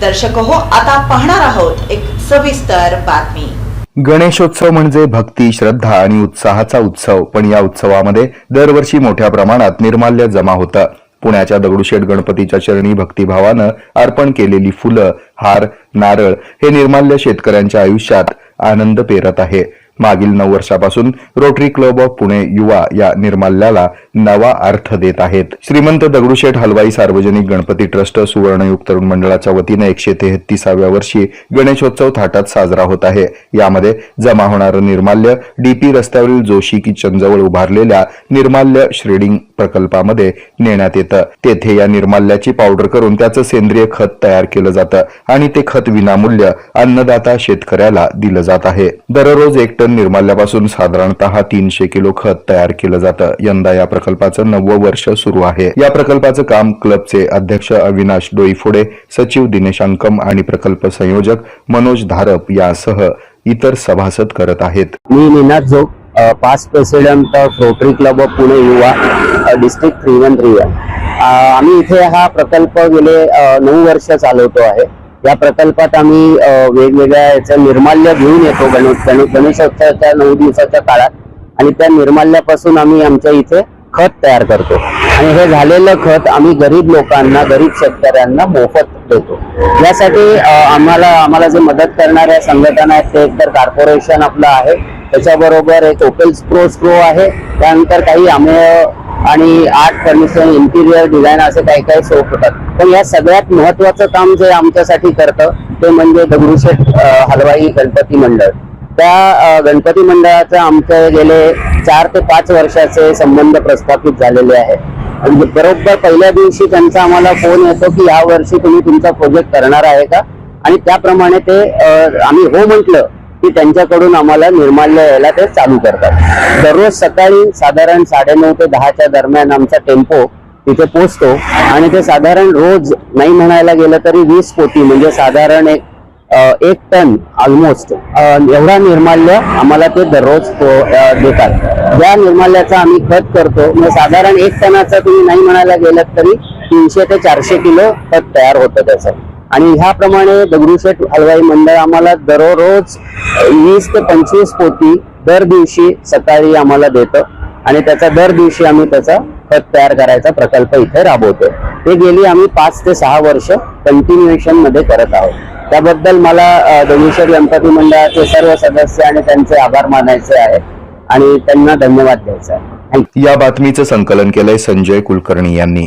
दर्शक हो आता पाहणार आहोत एक सविस्तर बातमी. गणेशोत्सव म्हणजे भक्ती श्रद्धा आणि उत्साहाचा उत्सव. पण या उत्सवामध्ये दरवर्षी मोठ्या प्रमाणात निर्माल्य जमा होतं. पुण्याच्या दगडूशेठ गणपतीच्या चरणी भक्तिभावानं अर्पण केलेली फुलं हार नारळ हे निर्माल्य शेतकऱ्यांच्या आयुष्यात आनंद पेरत आहे. मागील नऊ वर्षापासून रोटरी क्लब ऑफ पुणे युवा या निर्माल्याला नवा अर्थ देत आहेत. श्रीमंत दगडूशेठ हलवाई सार्वजनिक गणपती ट्रस्ट सुवर्णयुग तरुण मंडळाच्या वतीने एकशे तेहतीसाव्या वर्षी गणेशोत्सव थाटात साजरा होत आहे. यामध्ये जमा होणारं निर्माल्य डीपी रस्त्यावरील जोशी की जवळ उभारलेल्या निर्माल्य श्रेडिंग प्रकल्पामध्ये नेण्यात येतं. तेथे या निर्माल्याची पावडर करून त्याचं सेंद्रिय खत तयार केलं जातं आणि ते खत विनामूल्य अन्नदाता शेतकऱ्याला दिलं जात आहे. दररोज एक टन निर्माल्यापासून साधारणतः तीनशे किलो खत तयार केलं जातं. यंदा या प्रकल्पाचं नववं वर्ष सुरू आहे. या प्रकल्पाचं काम क्लबचे अध्यक्ष अविनाश डोईफोडे सचिव दिनेश अंकम आणि प्रकल्प संयोजक मनोज धारप यासह इतर सभासद करत आहेत. मी Ninad Jog past president of Rotary club of Pune Yuva district three one three आम्ही इथे हा प्रकल्प गेले नऊ वर्ष चालवतो आहे. या प्रकल्पात आम्ही वेगवेगळ्या याचं निर्माल्य घेऊन येतो गणेश गणेशोत्सवाच्या नऊ दिवसाच्या काळात. आणि त्या निर्माल्यापासून आम्ही आमच्या इथे खत तयार करतो. आणि हे झालेलं खत आम्ही गरीब लोकांना गरीब शेतकऱ्यांना मोफत देतो. यासाठी आम्हाला आम्हाला जे मदत करणाऱ्या संघटना आहेत ते एकतर कॉर्पोरेशन आपलं आहे. त्याच्याबरोबर एक ओपेल स्प्रो स्प्रो आहे. त्यानंतर काही आम्ही आणि आर्ट फर्निचर इंटिरियर डिझाईन असे काही काही सोप होतात. पण या सगळ्यात महत्वाचं काम जे आमच्यासाठी करतं ते म्हणजे दगडूशेठ हलवाई गणपती मंडळ. त्या गणपती मंडळाचं आमचे गेले चार ते पाच वर्षाचे संबंध प्रस्थापित झालेले आहे आणि म्हणजे बरोबर पहिल्या दिवशी त्यांचा आम्हाला फोन येतो की या वर्षी तुम्ही तुमचा प्रोजेक्ट करणार आहे का? आणि त्याप्रमाणे ते आम्ही हो म्हटलं की त्यांच्याकडून आम्हाला निर्माल्य यायला ते चालू करतात. दररोज सकाळी साधारण साडेनऊ ते दहाच्या दरम्यान आमचा टेम्पो तिथे पोचतो आणि ते साधारण रोज नाही म्हणायला गेलं तरी वीस कोटी म्हणजे साधारण एक एक टन ऑलमोस्ट एवढा निर्माल्य आम्हाला ते दररोज तो- देतात. या निर्माल्याचा आम्ही खत करतो म्हणजे साधारण एक टनाचा तुम्ही नाही म्हणायला गेलात तरी तीनशे ते चारशे किलो खत तयार होतं त्याचं. आणि ह्याप्रमाणे दगडूशेठ हलवाई मंडळ आम्हाला दररोज वीस ते पंचवीस पोती दर दिवशी सकाळी आम्हाला देतं. आणि त्याचा दर दिवशी आम्ही त्याचा खत तयार करायचा प्रकल्प इथे राबवतो ते गेली आम्ही पाच ते सहा वर्ष कंटिन्युएशनमध्ये करत आहोत. त्याबद्दल मला दगडूशेठ गणपती मंडळाचे सर्व सदस्य आणि त्यांचे आभार मानायचे आहे आणि त्यांना धन्यवाद द्यायचा आहे. या बातमीचं संकलन केलंय संजय कुलकर्णी यांनी.